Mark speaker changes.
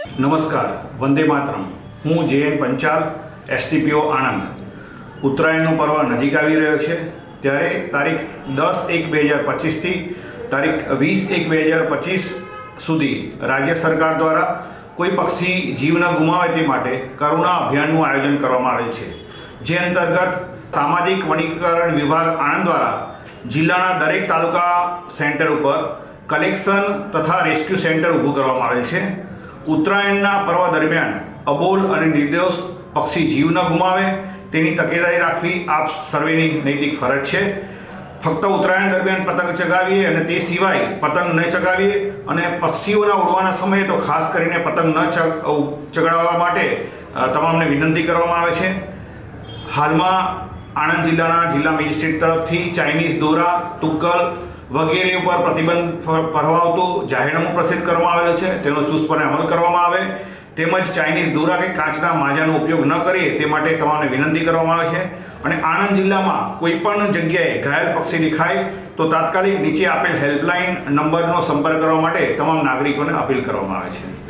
Speaker 1: નમસ્કાર, વંદે માતરમ. હું જે એન પંચાલ એસટીપીઓ આણંદ. ઉત્તરાયણનો પર્વ નજીક આવી રહ્યો છે. ત્યારે તારીખ દસ એક બે હજાર પચીસથી તારીખ વીસ એક બે હજાર પચીસ સુધી રાજ્ય સરકાર દ્વારા કોઈ પક્ષી જીવ ન ગુમાવે તે માટે કરુણા અભિયાનનું આયોજન કરવામાં આવેલ છે. જે અંતર્ગત સામાજિક વનીકરણ વિભાગ આણંદ દ્વારા જિલ્લાના દરેક તાલુકા સેન્ટર ઉપર કલેક્શન તથા રેસ્ક્યુ સેન્ટર ઊભું કરવામાં આવેલ છે. ઉત્તરાયણના પર્વ દરમિયાન અબોલ અને નિર્દોષ પક્ષી જીવ ન ગુમાવે, તેની તકેદારી રાખવી આપ સર્વેની નૈતિક ફરજ છે. ફક્ત ઉત્તરાયણ દરમિયાન પતંગ ચગાવીએ અને તે સિવાય પતંગ ન ચગાવીએ અને પક્ષીઓના ઉડવાના સમયે તો ખાસ કરીને પતંગ ન ચગ ચગાડવા માટે તમામને વિનંતી કરવામાં આવે છે. હાલમાં આણંદ જિલ્લાના જિલ્લા મેજિસ્ટ્રેટ તરફથી ચાઇનીઝ દોરા, તુક્કલ વગેરે ઉપર પ્રતિબંધ ફર- ફરમાવતું જાહેરનામું પ્રસિદ્ધ કરવામાં આવેલો છે. તેનો ચુસ્તપણે અમલ કરવામાં આવે. તેમજ ચાઇનીઝ દોરા કે કાચના માજાનો ઉપયોગ ન કરીએ તે માટે તમામને વિનંતી કરવામાં આવે છે. અને આણંદ જિલ્લામાં કોઈ પણ જગ્યાએ ઘાયલ પક્ષી દેખાય તો તાત્કાલિક નીચે આપેલ હેલ્પલાઇન નંબરનો સંપર્ક કરવા માટે તમામ નાગરિકોને અપીલ કરવામાં આવે છે.